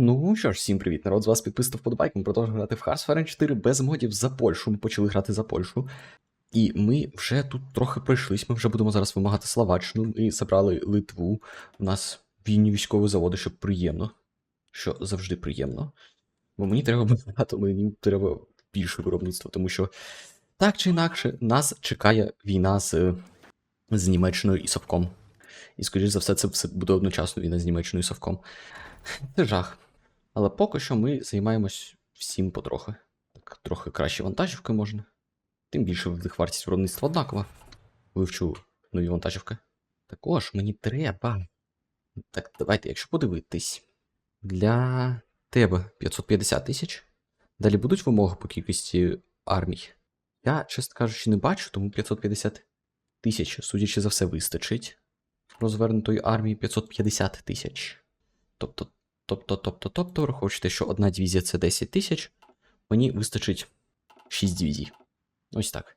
Ну що ж, всім привіт, народ, з вас підписав вподобайку. Ми продовжуємо грати в Hearts of Iron 4 без модів за Польщу. Ми почали грати за Польщу. І ми вже тут трохи пройшлись. Ми вже будемо зараз вимагати Словаччину. Ми забрали Литву. У нас вільні військові заводи, що приємно. Що завжди приємно. Бо мені треба багато, мені треба більше виробництва, тому що так чи інакше нас чекає війна з, з Німеччиною і Совком. І, скоріш за все, це все буде одночасно війна з Німеччиною і Совком. Це жах. Але поки що ми займаємось всім потрохи. Так, трохи краще вантажівки можна. Тим більше в них вартість виробництва однакова. Вивчу нові вантажівки. Також мені треба. Так, давайте, якщо подивитись. Для тебе 550 тисяч. Далі будуть вимоги по кількості армій. Я, чесно кажучи, не бачу, тому 550 тисяч, судячи за все, вистачить. Розвернутої армії 550 тисяч. Тобто Тобто, тобто, тобто, враховуючи, що одна дивізія це 10 тисяч, мені вистачить 6 дивізій. Ось так.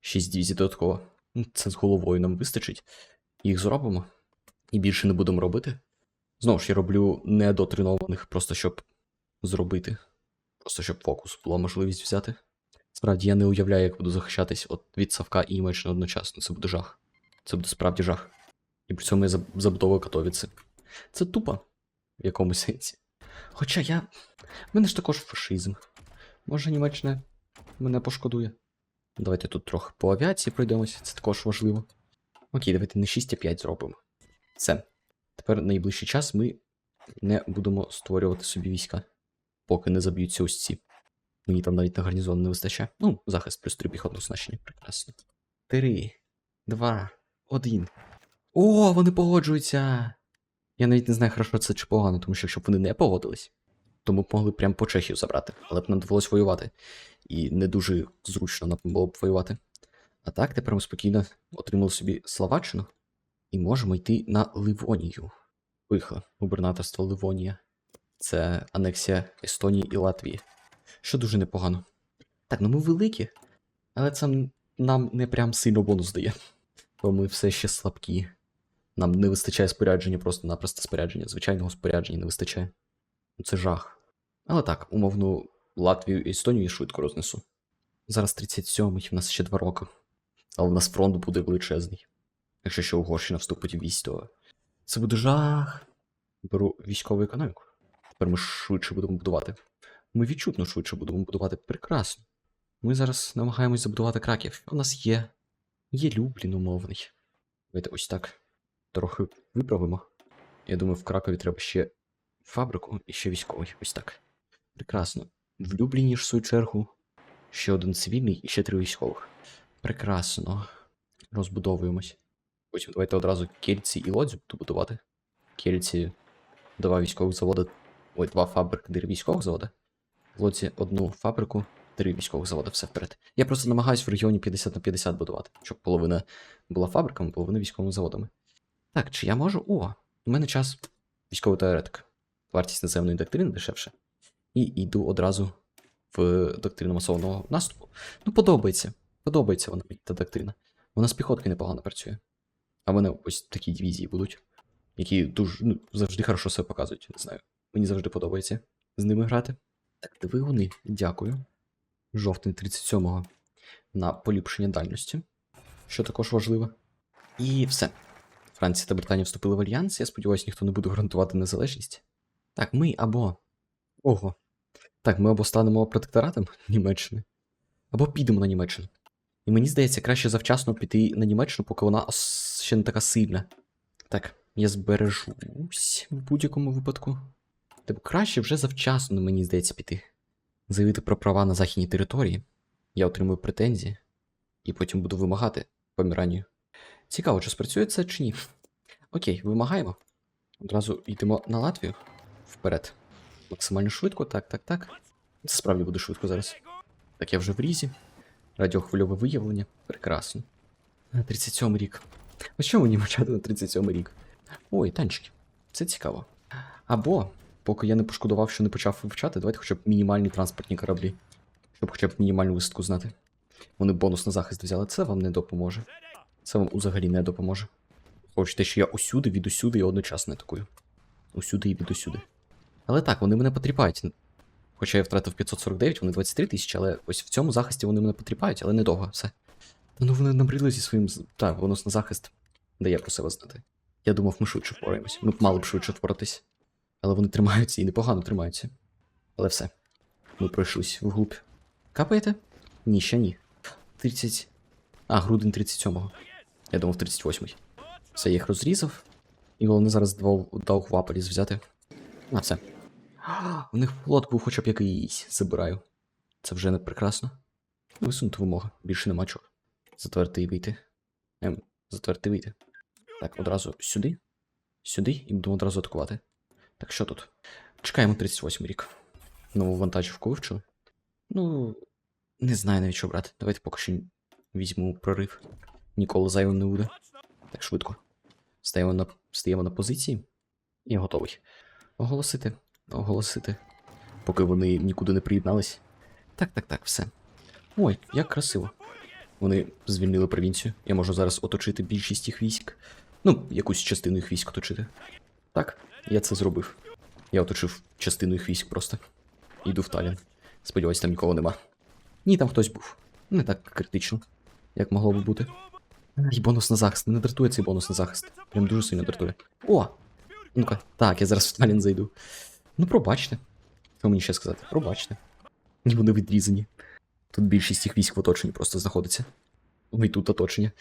6 дивізій додатково. Це з головою нам вистачить. Їх зробимо. І більше не будемо робити. Знову ж я роблю недотренованих, просто щоб зробити. Просто щоб фокус була можливість взяти. Справді, я не уявляю, як буду захищатись от від Савка і Німеччини одночасно. Це буде жах. Це буде справді жах. І при цьому я заб- забудова Катовіці. Це тупо в якомусь сенсі. Хоча я. В мене ж також фашизм. Може, Німеччина мене пошкодує. Давайте тут трохи по авіації пройдемося, це також важливо. Окей, давайте не 6, а 5 зробимо. Все. Тепер найближчий час ми не будемо створювати собі війська, поки не заб'ються ось ці. Мені там навіть на гарнізон не вистачає. Ну, захист плюс 3 піхотного значення. Прекрасно. 3, 2, 1. О, вони погоджуються! Я навіть не знаю, хорошо це чи погано, тому що якщо б вони не погодились, то ми б могли прямо по Чехію забрати, але б нам довелось воювати. І не дуже зручно нам було б воювати. А так, тепер ми спокійно отримали собі Словаччину і можемо йти на Ливонію. Поїхали. Губернаторство Ливонія. Це анексія Естонії і Латвії. Що дуже непогано. Так, ну ми великі, але це нам не прям сильно бонус дає. Бо ми все ще слабкі. Нам не вистачає спорядження, просто-напросто спорядження. Звичайного спорядження не вистачає. Ну, Це жах. Але так, умовно, Латвію і Естонію швидко рознесу. Зараз 37-й, в нас ще 2 роки. Але в нас фронт буде величезний. Якщо ще Угорщина вступить у військ, то це буде жах. Беру військову економіку. Тепер ми швидше будемо будувати. Ми відчутно швидше будемо будувати прекрасно. Ми зараз намагаємось забудувати краків. У нас є. Є Люблін умовний. Давайте ось так трохи виправимо. Я думаю, в Кракові треба ще фабрику і ще військовий. Ось так. Прекрасно. В Любліні ж в свою чергу ще один цивільний і ще три військових. Прекрасно. Розбудовуємось. Потім давайте одразу кельці і лодзю буду будувати. Кельці два військових заводи. Ой, два фабрики, три військових заводи. В лодзі одну фабрику, три військових заводи, все вперед. Я просто намагаюсь в регіоні 50 на 50 будувати, щоб половина була фабриками, половина військовими заводами. Так, чи я можу. О, у мене час військовий теоретик. Вартість наземної доктрини дешевше. І йду одразу в доктрину масового наступу. Ну, подобається. Подобається вона мені та доктрина. Вона з піхоткою непогано працює. А в мене ось такі дивізії будуть, які дуже ну, завжди хорошо себе показують. Не знаю. Мені завжди подобається з ними грати. Так, двигуни, дякую. Жовтий 37-го на поліпшення дальності, що також важливо. І все. Франція та Британія вступили в альянс. Я сподіваюся, ніхто не буде гарантувати незалежність. Так, ми або. Ого. Так, ми або станемо протекторатом Німеччини, або підемо на Німеччину. І мені здається, краще завчасно піти на Німеччину, поки вона ще не така сильна. Так, я збережусь в будь-якому випадку. Тобто краще вже завчасно, мені здається, піти. Заявити про права на західній території. Я отримую претензії, і потім буду вимагати поміранню. Цікаво, чи спрацює це чи ні. Окей, вимагаємо. Одразу йдемо на Латвію. Вперед. Максимально швидко, так, так, так. Це справді буде швидко зараз. Так, я вже в різі. Радіохвильове виявлення. Прекрасно. Е, 37 рік. Ось що мені мовчати на 37 рік? Ой, танчики. Це цікаво. Або, поки я не пошкодував, що не почав вивчати, давайте хоча б мінімальні транспортні кораблі. Щоб хоча б мінімальну висадку знати. Вони бонус на захист взяли, це вам не допоможе. Це вам взагалі не допоможе. Хочете, що я усюди, від усюди і одночасно атакую. Усюди і від усюди. Але так, вони мене потріпають. Хоча я втратив 549, вони 23 тисячі, але ось в цьому захисті вони мене потріпають, але недовго, все. Та ну вони набридли зі своїм. Так, бонус на захист дає про себе знати. Я думав, ми швидше впораємось. Ми мали б швидше впоратись. Але вони тримаються і непогано тримаються. Але все. Ми пройшлись вглубь. Капаєте? Ні, ще ні. 30. А, грудень 37-го. Я думав 38-й. Все, я їх розрізав. І головне зараз два вапоріз взяти. А, все. У них флот був хоча б якийсь. Забираю. Це вже не прекрасно. Висунути вимога. Більше нема чого. Затверти і вийти. Ем, затверти і вийти. Так, одразу сюди. Сюди і будемо одразу атакувати. Так, що тут? Чекаємо 38 рік. Нову вантажівку вивчили? Ну, не знаю навіть що брати. Давайте поки що візьму прорив. Ніколи зайвим не буде. Так швидко. Стаємо на, стаємо на позиції. І готовий. Оголосити. Оголосити. Поки вони нікуди не приєднались. Так, так, так, все. Ой, як красиво. Вони звільнили провінцію. Я можу зараз оточити більшість їх військ. Ну, якусь частину їх військ оточити. Так, я це зробив. Я оточив частину їх військ просто. Йду в Талін. Сподіваюсь, там нікого нема. Ні, там хтось був. Не так критично, як могло би бути. І бонус на захист. Мене дратує цей бонус на захист. Прям дуже сильно дратує. О! Ну-ка, так, я зараз в Талін зайду. Ну, пробачте. Що мені ще сказати? Пробачте. Вони відрізані. Тут більшість їх військ в оточенні просто знаходиться. Ну і тут оточення.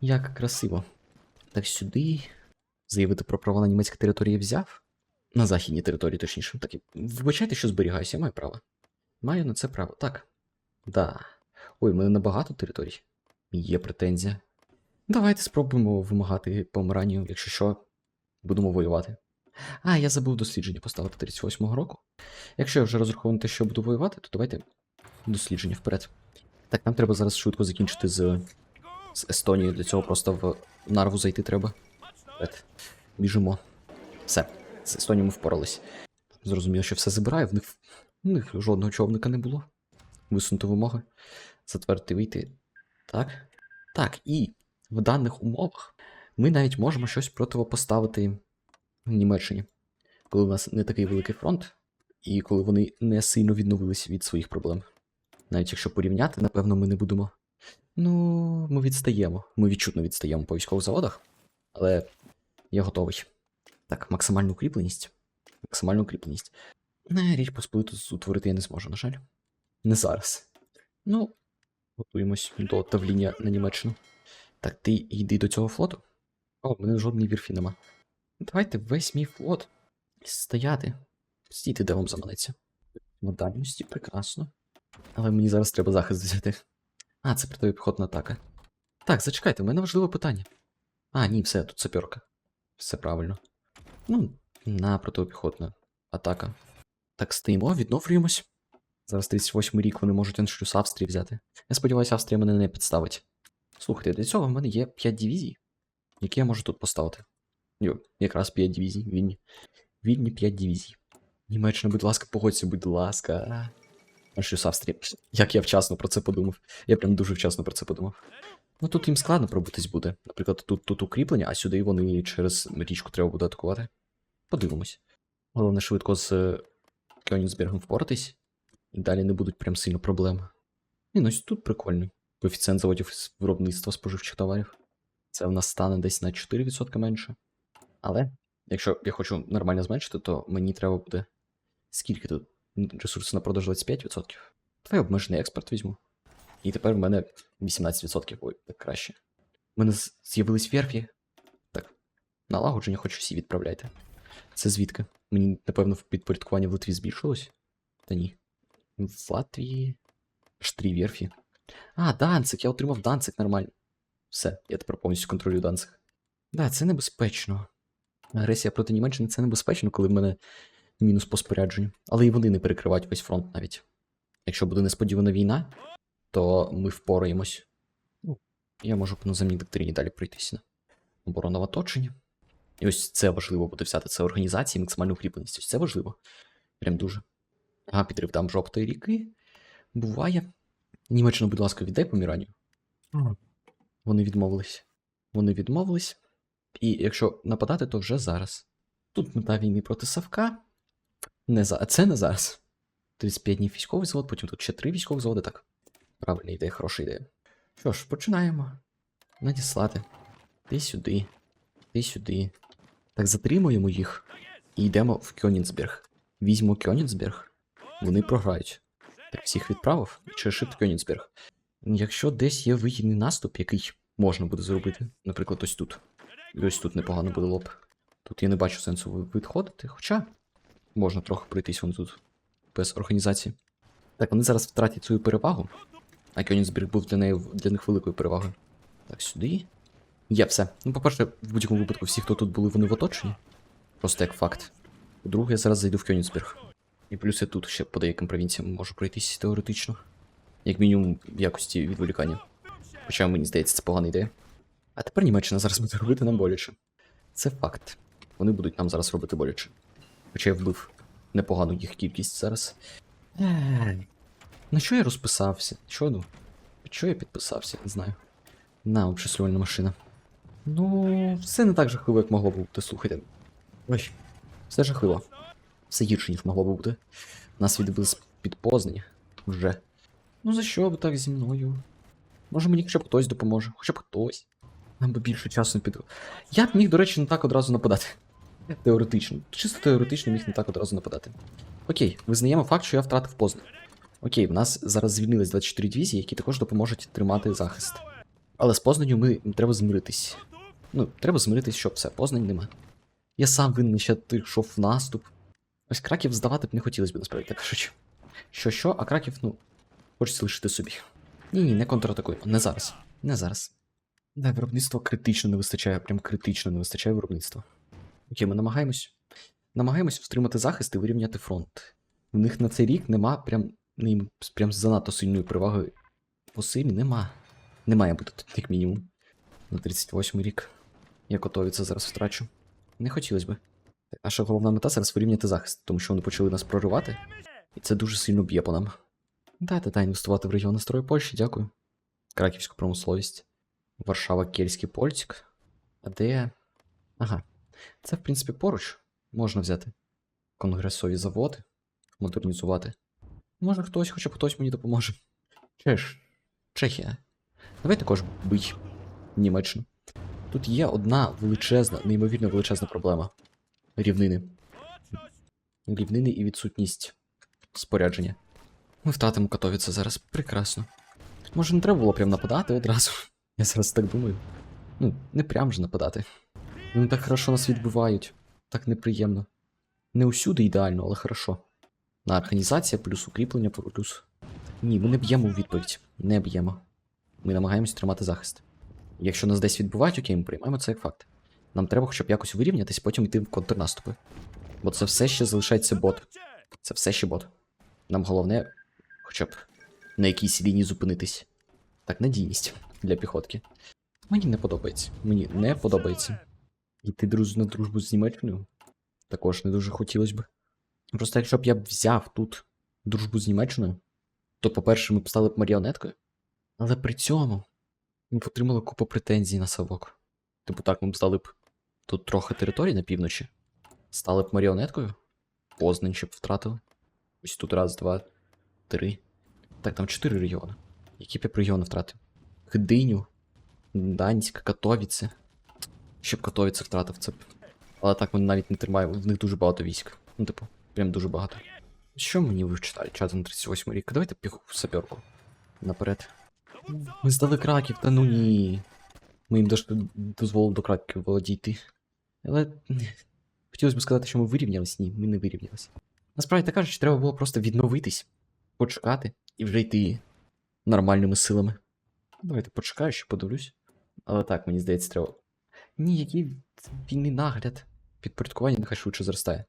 Як красиво. Так сюди. Заявити про права на німецькі території взяв. На західній території, точніше. Так, вибачайте, що зберігаюся, я маю право. Маю на це право. Так. Да. Ой, у мене набагато територій. Є претензія. Давайте спробуємо вимагати помиранню, якщо що, будемо воювати. А, я забув дослідження поставити 38-го року. Якщо я вже розраховую на те, що буду воювати, то давайте дослідження вперед. Так, нам треба зараз швидко закінчити з, з Естонією. Для цього просто в нарву зайти треба. Вперед. Біжимо. Все. З Естонією ми впорались. Зрозуміло, що все забираю, в них, в них жодного човника не було. Висунути вимоги. Затвердити вийти. Так. Так, і в даних умовах ми навіть можемо щось противопоставити Німеччині, коли у нас не такий великий фронт, і коли вони не сильно відновились від своїх проблем. Навіть якщо порівняти, напевно, ми не будемо. Ну, ми відстаємо. Ми відчутно відстаємо по військових заводах, але я готовий. Так, максимальну укріпленість. Максимальну укріпленість. Не, річ посполиту утворити я не зможу, на жаль. Не зараз. Ну, готуємось до давління на Німеччину. Так, ти йди до цього флоту. О, в мене жодної вірфі нема. Давайте весь мій флот стояти. Стійте, де вам заманеться. На дальності, прекрасно. Але мені зараз треба захист взяти. А, це протипіхотна атака. Так, зачекайте, у мене важливе питання. А, ні, все, тут саперка. Все правильно. Ну, на протипіхотна атака. Так, стоїмо, відновлюємось. Зараз 38 рік вони можуть аншлюс Австрії взяти. Я сподіваюся, Австрія мене не підставить. Слухайте, для цього в мене є 5 дивізій, які я можу тут поставити. Йо, якраз 5 дивізій, вільні. Вільні 5 дивізій. Німеччина, будь ласка, погодься, будь ласка. Аншлюс Австрії. Як я вчасно про це подумав. Я прям дуже вчасно про це подумав. Ну тут їм складно пробитись буде. Наприклад, тут, тут укріплення, а сюди вони через річку треба буде атакувати. Подивимось. Головне швидко з е, Кьонігсбергом впоратись. І далі не будуть прям сильно проблеми. І ну ось тут прикольний. Коефіцієнт заводів виробництва споживчих товарів. Це в нас стане десь на 4% менше. Але, якщо я хочу нормально зменшити, то мені треба буде. Скільки тут? Ресурси на продаж 25%. Давай обмежений експорт візьму. І тепер в мене 18%. Ой, так краще. У мене з'явились верфі. Так. Налагодження хоч усі відправляйте. Це звідки? Мені, напевно, в підпорядкуванні в Литві збільшилось? Та ні. В Латвії. Аж три верфі. А, Данцик, я отримав Данцик нормально. Все, я тепер повністю контролюю Данцик. Да, це небезпечно. Агресія проти Німеччини це небезпечно, коли в мене мінус по спорядженню. Але і вони не перекривають весь фронт навіть. Якщо буде несподівана війна, то ми впораємось. Ну, я можу по наземній доктрині далі пройтися. Оборона в оточенні. І ось це важливо буде взяти. Це організації, максимальну укріпленість. Ось це важливо. Прям дуже. Ага, підрив там жовтої ріки. Буває. Німеччина, будь ласка, віддай поміранню. Вони відмовились. Вони відмовились. І якщо нападати, то вже зараз. Тут мета війни проти Савка. Не за... Це не зараз. 35 днів військовий завод, потім тут ще 3 військових заводи, так. Правильна ідея, хороша ідея. Що ж, починаємо. Надіслати. Ти сюди. Ти сюди. Так, затримуємо їх і йдемо в Кьонінсберг. Візьмемо Кьонінсберг, вони програють. Так, всіх відправив через шифт Кьонінсберг. Якщо десь є вигідний наступ, який можна буде зробити, наприклад, ось тут. Ось тут непогано буде лоб. Тут я не бачу сенсу відходити, хоча можна трохи пройтись вон тут без організації. Так, вони зараз втратять свою перевагу, а Кьонінсберг був для, неї, для них великою перевагою. Так, сюди. Є все. Ну, по-перше, в будь-якому випадку всі, хто тут були, вони в оточенні. Просто як факт. По-друге, я зараз зайду в Кьонінсберг. І плюс я тут ще по деяким провінціям можу пройтись теоретично. Як мінімум в якості відволікання. Хоча мені здається, це погана ідея. А тепер Німеччина зараз буде робити нам боляче. Це факт. Вони будуть нам зараз робити боляче. Хоча я вбив непогану їх кількість зараз. На що я розписався? Що ну? Що я підписався? Не знаю. На, обчислювальна машина. Ну, все не так жахливо, як могло бути, слухайте. Ой, все жахливо. Все гірше, ніж могло б бути. Нас відбили з-під Познані. Вже. Ну за що б так зі мною? Може мені хоча б хтось допоможе, хоча б хтось. Нам би більше часу не піду. Я б міг, до речі, не так одразу нападати. Теоретично. Чисто теоретично міг не так одразу нападати. Окей, визнаємо факт, що я втратив Познаń. Окей, в нас зараз звільнились 24 дивізії, які також допоможуть тримати захист. Але з Познанню ми треба змиритись. Ну, треба змиритись, щоб все, Познань нема. Я сам винен ще ти йшов в наступ. Ось краків здавати б не хотілося б, насправді так кажучи. Що що, а краків, ну, хочеться лишити собі. Ні, ні, не контратакуємо. Не зараз. Не зараз. Да, виробництва критично не вистачає, прям критично не вистачає виробництва. Окей, ми намагаємось. Намагаємось встримати захист і вирівняти фронт. В них на цей рік нема прям, ну, їм прям занадто сильної переваги по силі нема. Не має бути тут, як мінімум. На 38 рік. Я готові це зараз втрачу. Не хотілося би. Наша головна мета зараз вирівняти захист, тому що вони почали нас проривати, і це дуже сильно б'є по нам. Дайте та інвестувати в регіони строю Польщі, дякую. Краківську промисловість. Варшава, Кельський Польськ. А де. Ага. Це, в принципі, поруч. Можна взяти. Конгресові заводи. Модернізувати. Може хтось, хоча б хтось мені допоможе. Чеш. Чехія. Давай також бий Німеччину. Тут є одна величезна, неймовірно величезна проблема. Рівнини. Рівнини і відсутність спорядження. Ми втратимо Катовіце зараз. Прекрасно. Може, не треба було прям нападати одразу. Я зараз так думаю. Ну, не прям же нападати. Вони так хорошо нас відбивають. Так неприємно. Не усюди ідеально, але хорошо. На організація, плюс укріплення, плюс. Ні, ми не б'ємо у відповідь. Не б'ємо. Ми намагаємось тримати захист. Якщо нас десь відбувають, окей, ми приймаємо це як факт. Нам треба хоча б якось вирівнятись, потім йти в контрнаступи. Бо це все ще залишається бот. Це все ще бот. Нам головне, хоча б на якійсь лінії зупинитись. Так, надійність для піхотки. Мені не подобається. Мені не подобається. Йти друз на дружбу з Німеччиною також не дуже хотілося б. Просто якщо б я б взяв тут дружбу з Німеччиною, то, по-перше, ми б стали б маріонеткою. Але при цьому ми б отримали купу претензій на Савок. Типу так, ми б здали б тут трохи територій на півночі, стали б маріонеткою, Познань ще б втратили. Ось тут раз, два, три. Так, там чотири регіони. Які б я регіони втратив? Гдиню, Данськ, Катовіце. Ще б Катовіце втратив це б. Але так ми навіть не тримаємо, в них дуже багато військ. Ну, типу, прям дуже багато. Що мені вивчитали? Чат на 38 рік. Давайте піху в саперку. Наперед. Ми здали краків, та ну ні. Ми їм дозволили до краків володіти. Але хотілося б сказати, що ми вирівнялись. Ні, ми не вирівнялись. Насправді так кажучи, треба було просто відновитись, почекати і вже йти нормальними силами. Давайте почекаю, ще подивлюсь. Але так, мені здається, треба. Ні, який вільний нагляд. Підпорядкування нехай швидше зростає.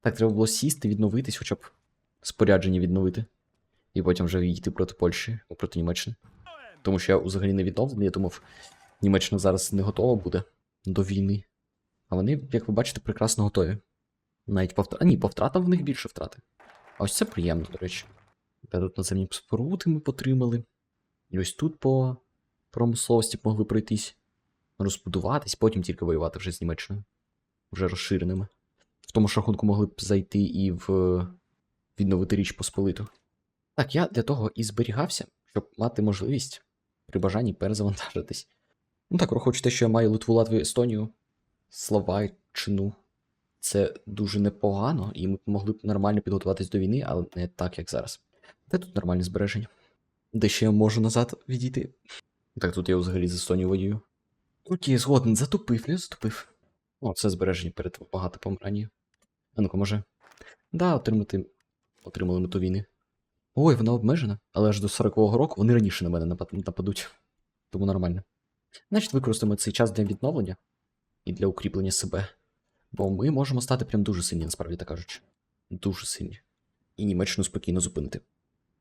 Так, треба було сісти, відновитись, хоча б спорядження відновити. І потім вже йти проти Польщі, проти Німеччини. Тому що я взагалі не відновлений, я думав, Німеччина зараз не готова буде до війни. А вони, як ви бачите, прекрасно готові. Навіть по втратам. Ні, по втратам в них більше втрати. А ось це приємно, до речі. Та тут наземні споруди ми потримали. І ось тут по промисловості могли пройтись, розбудуватись, потім тільки воювати вже з Німеччиною. Вже розширеними. В тому ж рахунку могли б зайти і в відновити річ Посполиту. Так, я для того і зберігався, щоб мати можливість при бажанні перезавантажитись. Ну так, враховуючи те, що я маю Литву, Латвію, Естонію, Словаччину. Це дуже непогано, і ми могли б нормально підготуватись до війни, але не так, як зараз. Де тут нормальне збереження? Де ще я можу назад відійти? Так, тут я взагалі з Естонію водію. Окей, згоден, затупив, не затупив. О, це збереження перед багато помиранні. А ну-ка, може. Да, отримати. Отримали мету війни. Ой, вона обмежена, але аж до 40-го року вони раніше на мене нападуть. Тому нормально. Значить, використаємо цей час для відновлення і для укріплення себе. Бо ми можемо стати прям дуже сильні, насправді так кажучи. Дуже сильні. І Німеччину спокійно зупинити.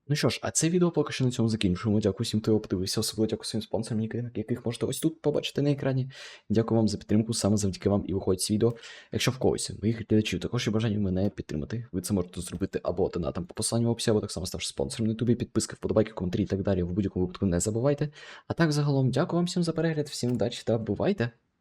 Ну що ж, а це відео поки що на цьому закінчуємо. Дякую всім, хто його подивився, особливо дякую своїм спонсорам, яких можете ось тут побачити на екрані. Дякую вам за підтримку, саме завдяки вам і виходить це відео. Якщо в когось моїх глядачів також є бажання мене підтримати, ви це можете зробити або донатом по посиланню в описі, або так само ставши спонсором на ютубі, підписки, вподобайки, коментарі і так далі. В будь-якому випадку не забувайте. А так загалом, дякую вам всім за перегляд, всім удачі та бувайте!